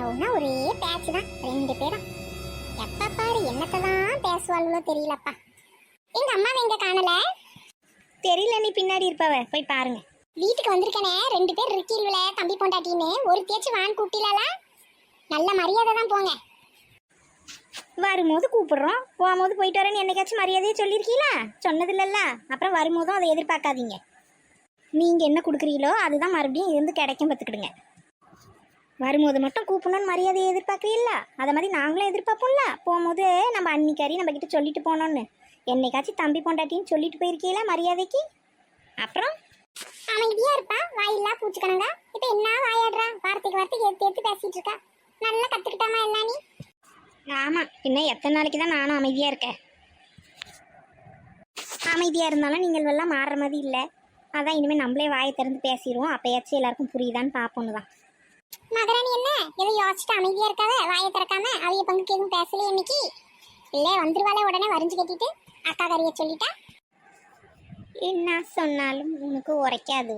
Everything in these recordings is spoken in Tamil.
ஆவுனா ஒரே பேச்சு தான். ரெண்டு பேரும். எப்ப பாரு என்னத்தை தான் பேசுவாளுங்களோ தெரியலப்பா. எங்க அம்மாவை எங்க காணல? தெரியல நீ பின்னாடி இருப்பவ. போய் பாருங்க. வீட்டுக்கு வந்திருக்கனே ரெண்டு பேர் இருக்கீங்கள தம்பி பொண்டாட்டின்னு. ஒரு தேய்ச்சி வான் கூப்பிட்டீங்களா நல்ல மரியாதை தான் போங்க. வரும்போது கூப்பிடுறோம். போகும்போது போயிட்டு வரேன்னு என்னைக்காச்சும் மரியாதையை சொல்லியிருக்கீங்களா? சொன்னதில்லல்ல. அப்புறம் வரும்போதும் அதை எதிர்பார்க்காதீங்க. நீங்கள் என்ன கொடுக்குறீங்களோ அதுதான் மறுபடியும் இருந்து கிடைக்கும் பார்த்துக்கிடுங்க. வரும்போது மட்டும் கூப்பிடணும்னு மரியாதையை எதிர்பார்க்குறீல்ல? அதை மாதிரி நாங்களும் எதிர்பார்ப்போம்ல? போகும்போது நம்ம அன்னிக்காரி நம்ம கிட்ட சொல்லிட்டு போனோன்னு. என்னைக்காச்சும் தம்பி பொண்டாட்டின்னு சொல்லிட்டு போயிருக்கீங்களா மரியாதைக்கு? அப்புறம்? அமைதியா இருப்பா. வாயில்லா பூச்சிக்கணுங்க. இப்ப என்ன வாயாடுறா? வார்த்தைக்கு வார்த்தைக்கு எடுத்து எடுத்து பேசிட்டு இருக்கா. நல்லா கத்துக்கிட்டாமா எல்லாம் நீ? ஆமாம் பின்ன எத்தனை நாளைக்கு தான் நானும் அமைதியாக இருக்கேன். அமைதியாக இருந்தாலும் நீங்கள் எல்லாம் மாறுற மாதிரி இல்லை. அதான் இனிமேல் நம்மளே வாயை திறந்து பேசிடுவோம். அப்போயாச்சும் எல்லாருக்கும் புரியுதான்னு பார்ப்போன்னு தான் மகராணி என்ன? எதுவும் யோசிச்சுட்டு அமைதியா இருக்காத? வாயை திறக்காம அவைய பங்குக்கு எதுவும் பேசல இன்னைக்கு? இல்ல வந்துருவாளே உடனே வரைஞ்சு கட்டிட்டு அக்கா கறிய சொல்லிட்டா? என்ன சொன்னாலும் உனக்கு உரைக்காது.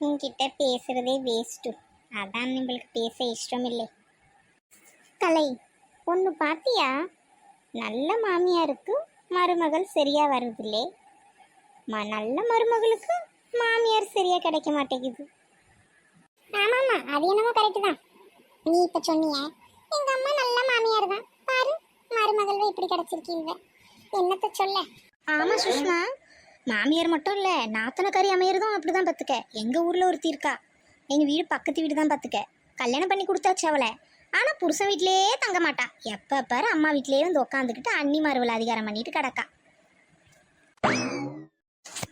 உன்கிட்ட பேசுறதே வேஸ்ட்டு அதான் நம்மளுக்கு பேச இஷ்டம் இல்லை கலை ஒன்று பார்த்தியா நல்ல மாமியாருக்கு மருமகள் சரியாக வருதில்லே ம நல்ல மருமகளுக்கு மாமியார் சரியாக கிடைக்க மாட்டேங்குது. ஆமா அது என்னமோ கரெக்ட் தான். நீ இப்ப சொன்னிய எங்க அம்மா நல்ல மாமியார் தான் பாரு மருமகள் இப்படி கிடைச்சிருக்கீங்க. என்னத்த சொல்ல? ஆமா சுஷ்மா. மாமியார் மட்டும் இல்ல நாத்தன கறி அமையறதும் அப்படிதான் பத்துக்க. எங்க ஊர்ல ஒருத்தி இருக்கா. எங்க வீடு பக்கத்து வீடு தான் பத்துக்க. கல்யாணம் பண்ணி கொடுத்தாச்சு அவளை. ஆனா புருஷன் வீட்டிலேயே தங்க மாட்டா. எப்ப பாரு அம்மா வீட்லயே வந்து உட்காந்துக்கிட்டு அண்ணி மறுவல் அதிகாரம் பண்ணிட்டு கிடக்கா.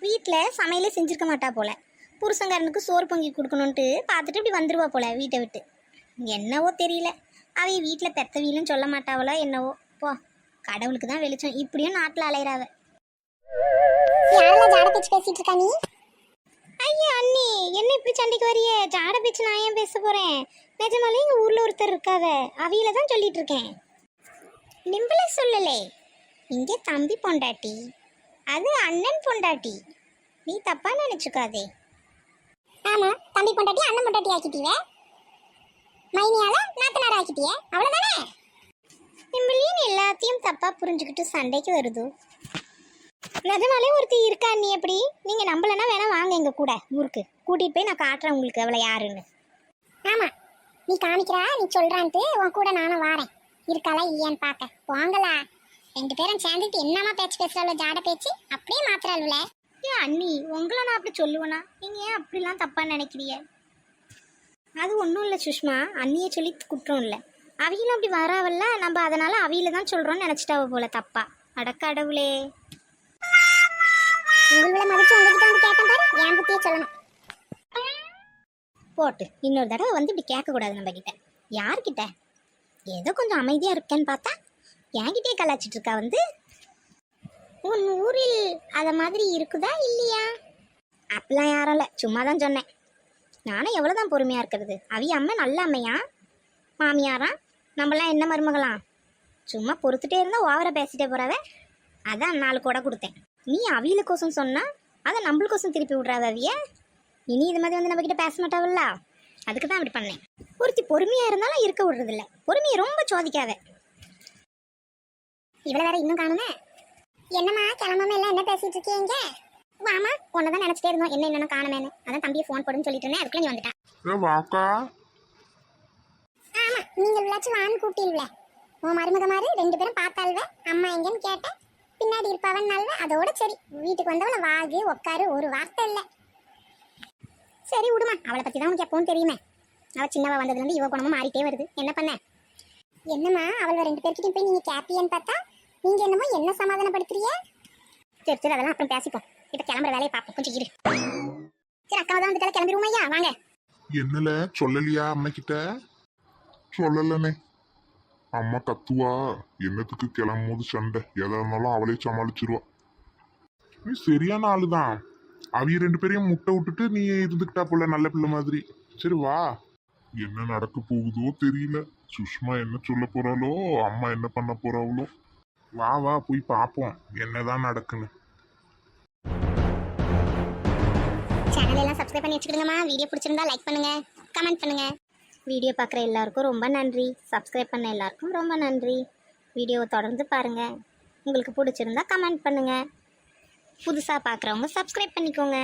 வீட்டில் சமையலே செஞ்சிருக்க மாட்டா போல. புருஷங்காரனுக்கு சோறு பொங்கி கொடுக்கணுன்ட்டு பார்த்துட்டு இப்படி வந்துருவா போல வீட்டை விட்டு. என்னவோ தெரியல. அவ வீட்டில் பெத்த வீலும் சொல்ல மாட்டாவளோ என்னவோ. போ கடவுளுக்கு தான் வெளிச்சம். இப்படியும் நாட்டில் அலையிறாவ பேசிட்டு இருக்கா நீ? ஐயா அண்ணி என்ன இப்படி சண்டைக்கு வரியே? ஜாட பேச்சு நான் ஏன் பேச போறேன்? நிஜமாலே எங்க ஊர்ல ஒருத்தர் இருக்காவ. அவியில தான் சொல்லிட்டு இருக்கேன். நிம்பள சொல்லலே. இங்க தம்பி பொண்டாட்டி. அது அண்ணன் பொண்டாட்டி. நீ தப்பா நினைச்சுக்காதே. ஆமா தம்பி பொண்டாட்டி அண்ணன் பொண்டாட்டி ஆக்கிட்டீங்க மைனியால நாத்தனார் ஆக்கிட்டியே? அவ்வளவுதானே? நிம்பளியும் எல்லாத்தையும் தப்பா புரிஞ்சுக்கிட்டு சண்டைக்கு வருது. நிஜமாலே ஒருத்தி இருக்கா நீ எப்படி? நீங்க நம்பலன்னா வேணா வாங்க எங்க கூட ஊருக்கு. கூட்டிட்டு போய் நான் காட்டுறேன் உங்களுக்கு அவளை யாருன்னு. ஆமா நீ காமிக்கிறா நீ சொல்றான்ட்டு உன் கூட நானும் வாரேன். இருக்காளா இல்லையான்னு பார்க்க. வாங்களா ரெண்டு பேரும் சேர்ந்துட்டு என்னமா பேச்சு பேசுறாளோ ஜாட பேச்சு? அப்படியே மாத்துறாளுல. ஏன் அண்ணி உங்களை நான் அப்படி சொல்லுவேனா? நீங்கள் ஏன் அப்படிலாம் தப்பாக நினைக்கிறீங்க? அது ஒன்றும் இல்லை சுஷ்மா. அண்ணியை சொல்லி குற்றம் இல்லை. அவிகளும் அப்படி வராவல்ல. நம்ம அதனால் அவியில தான் சொல்கிறோன்னு நினச்சிட்டாவ போல தப்பா. அடக்கடவுளே உங்களை மதிச்சு உங்ககிட்ட வந்து கேட்டேன் பாரு. என் புத்தியே சொல்லணும். போட்டு. இன்னொரு தடவை வந்து இப்படி கேட்கக்கூடாது நம்ம கிட்ட யார்கிட்ட? ஏதோ கொஞ்சம் அமைதியாக இருக்கேன்னு பார்த்தா என்கிட்டயே கலாச்சிட்டு இருக்கா வந்து? உன் ஊரில் அத மாதிரி இருக்குதா இல்லையா? அப்படிலாம் யாரும் இல்லை. சும்மா தான் சொன்னேன். நானும் எவ்வளோ தான் பொறுமையாக இருக்கிறது? அவிய அம்மா நல்ல அம்மையா? மாமியாரா? நம்மளாம் என்ன மருமகளாம் சும்மா பொறுத்துட்டே இருந்தால் ஓவரா பேசிட்டே போறவ? அதான் நாலு கூட கொடுத்தேன். நீ அவியலுக்கோசம் சொன்னா அதை நம்மளுக்கோசம் திருப்பி விட்றாவ அவிய? இனி இது மாதிரி வந்து நம்ம கிட்ட பேச மாட்டாவல்ல? அதுக்கு தான் அப்படி பண்ணேன். ஒருத்தி பொறுமையா இருந்தாலும் இருக்க விடுறதில்ல. பொறுமையை ரொம்ப சோதிக்காத. இவ்வளோ வேற இன்னும் காணுமே? என்னம்மா கிளம்பாம எல்லாம் என்ன பேசிட்டு இருக்கீங்க வாமா உன்னதான் நினைச்சிட்டே இருந்தோம். என்ன என்னன்னு காணுமேனு அதான் தம்பியை ஃபோன் போடுன்னு சொல்லிட்டு இருந்தேன். அதுக்குள்ள நீ வந்துட்டா. ஏ வாக்கா ஆமா நீங்க உள்ளாச்சும் வான்னு கூப்பிட்டீங்கள. உன் மருமக மாதிரி ரெண்டு பேரும் பார்த்தாள்வ? அம்மா எங்கன்னு கேட்டேன். பின்னாடி இருப்பவன்னால்வ அதோட சரி. வீட்டுக்கு வந்தவள வாகு உட்காரு ஒரு வார்த்தை இல்ல. சரி விடுமா. அவளை பத்தி தான் உனக்கு எப்பவும் தெரியுமே. அவ சின்னவ வந்ததுல இருந்து இவ குணமும் மாறிட்டே வருது. என்ன பண்ண? என்னம்மா அவள ரெண்டு பேர்கிட்டயும் போய் நீங்க கேப்பியன்னு பார்த்தா? நீங்க என்னமோ என்ன சமாதானப்படுத்துறிய சரி சரி அதெல்லாம் அப்புறம் பேசிப்போம். இப்ப கிளம்புற வேலையை பார்ப்போம். கொஞ்சம் இரு. சரி அக்கா தான் வந்து கிளம்பிடுவோம்? ஐயா வாங்க. என்னல? சொல்லலையா அம்மா கிட்ட சொல்லலனே. அம்மா கத்துவா. என்னத்துக்கு கிளம்பும் போது சண்டை? எதா இருந்தாலும் அவளே சமாளிச்சிருவா. நீ சரியான ஆளுதான். அவிய ரெண்டு பேரையும் முட்டை விட்டுட்டு நீ இருந்துக்கிட்டா போல நல்ல பிள்ளை மாதிரி. சரி வா. என்ன நடக்க போகுதோ தெரியல. சுஷ்மா என்ன சொல்ல போறாளோ அம்மா என்ன பண்ண போறாளோ வா வா போய் பார்ப்போம் என்னதான் நடக்குன்னு. சேனல் எல்லாம் சப்ஸ்கிரைப் பண்ணி வச்சுக்கிடுங்கம்மா. வீடியோ பிடிச்சிருந்தா லைக் பண்ணுங்க. கமெண்ட் பண்ணுங்க. வீடியோ பார்க்குற எல்லாருக்கும் ரொம்ப நன்றி. சப்ஸ்கிரைப் பண்ண எல்லாருக்கும் ரொம்ப நன்றி. வீடியோவை தொடர்ந்து பாருங்கள் உங்களுக்கு பிடிச்சிருந்தா கமெண்ட் பண்ணுங்கள் புதுசாக பார்க்குறவங்க சப்ஸ்கிரைப் பண்ணிக்கோங்க.